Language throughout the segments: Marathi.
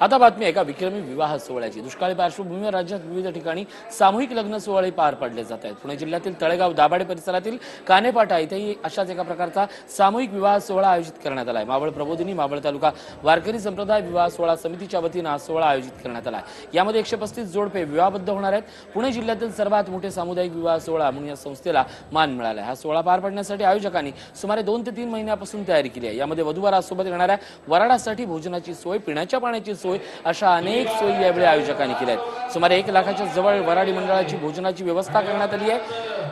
आता बातमी एका विक्रमी विवाह सोहळ्याची. दुष्काळी पार्श्वभूमीवर राज्यात विविध ठिकाणी सामूहिक लग्न सोहळे पार पडले जात आहेत. पुणे जिल्ह्यातील तळेगाव दाभाडे परिसरातील कानेपाटा इथेही अशाच एका प्रकारचा सामूहिक विवाह सोहळा आयोजित करण्यात आला आहे मावळ प्रबोधिनी मावळ तालुका वारकरी संप्रदाय विवाह सोहळा समितीच्या वतीनं हा सोहळा आयोजित करण्यात आला आहे यामध्ये एकशे पस्तीस जोडपे विवाहबद्ध होणार आहेत. पुणे जिल्ह्यातील सर्वात मोठे सामुदायिक विवाह सोहळा म्हणून या संस्थेला मान मिळाला आहे हा सोहळा पार पडण्यासाठी आयोजकांनी सुमारे दोन ते तीन महिन्यापासून तयारी केली आहे. यामध्ये वधूवरासोबत येणाऱ्या वराडासाठी भोजनाची सोय पिण्याच्या पाण्याची सोय अशा अनेक सोयी यावेळी आयोजकांनी केल्या आहेत. सुमारे एक लाखाच्या जवळ वराडी मंडळाची भोजनाची व्यवस्था करण्यात आली आहे.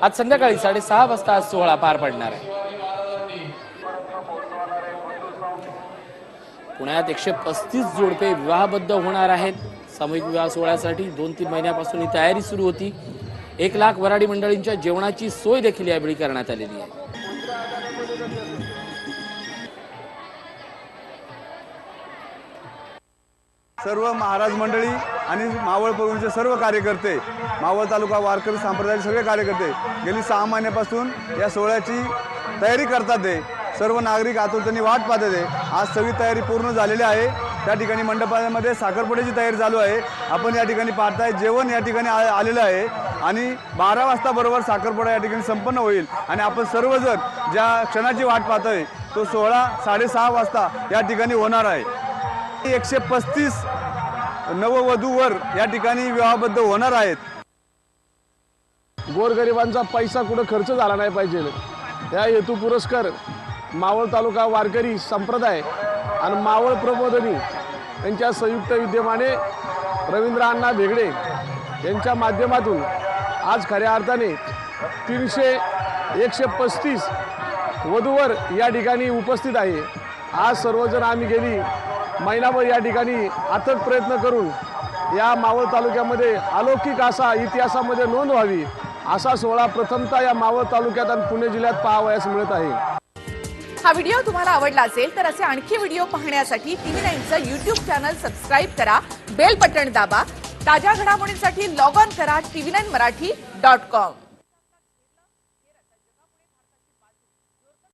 आज संध्याकाळी साडेसहा वाजता हा सोहळा पार पडणार आहे. पुण्यात एकशे पस्तीस जोडपे विवाहबद्ध होणार आहेत. सामूहिक विवाह सोहळ्यासाठी दोन तीन महिन्यापासून ही तयारी सुरू होती. एक लाख वराडी मंडळींच्या जेवणाची सोय देखील यावेळी करण्यात आलेली आहे. सर्व महाराज मंडळी आणि मावळ पवनचे सर्व कार्यकर्ते मावळ तालुका वारकरी संप्रदायाचे सगळे कार्यकर्ते गेली सहा महिन्यापासून या सोहळ्याची तयारी करतात ते. सर्व नागरिक आतुरतेने वाट पाहतात ते. आज सगळी तयारी पूर्ण झालेली आहे. त्या ठिकाणी मंडपामध्ये साखरपुड्याची तयारी चालू आहे. आपण या ठिकाणी पाहताय जेवण या ठिकाणी आलेलं आहे आणि बारा वाजता बरोबर साखरपुडा या ठिकाणी संपन्न होईल आणि आपण सर्वजण ज्या क्षणाची वाट पाहतोय तो सोहळा साडेसहा वाजता या ठिकाणी होणार आहे. एकशे पस्तीस नववधूवर या ठिकाणी विवाहबद्ध होणार आहेत. गोरगरिबांचा पैसा कुठं खर्च झाला नाही पाहिजे. या हेतू पुरस्कार मावळ तालुका वारकरी संप्रदाय आणि मावळ प्रबोधनी यांच्या संयुक्त विद्यमाने रवींद्र अण्णा भेगडे यांच्या माध्यमातून आज खऱ्या अर्थाने तीनशे एकशे पस्तीस वधूवर या ठिकाणी उपस्थित आहे. आज सर्वजण आम्ही गेली. महिनाभर या ठिकाणी अथक प्रयत्न करून या मावळ तालुक्यामध्ये अलौकिक असा इतिहासामध्ये नोंद व्हावी असा सोहळा प्रथमतः या मावळ तालुक्यात आणि पुणे जिल्ह्यात पाहावयास मिळत आहे. हा व्हिडिओ तुम्हाला आवडला असेल तर असे आणखी व्हिडिओ पाहण्यासाठी टीव्ही नाईनचं युट्यूब चॅनल सबस्क्राईब करा बेल बटन दाबा ताज्या घडामोडींसाठी लॉग ऑन करा TV nine Marathi dot com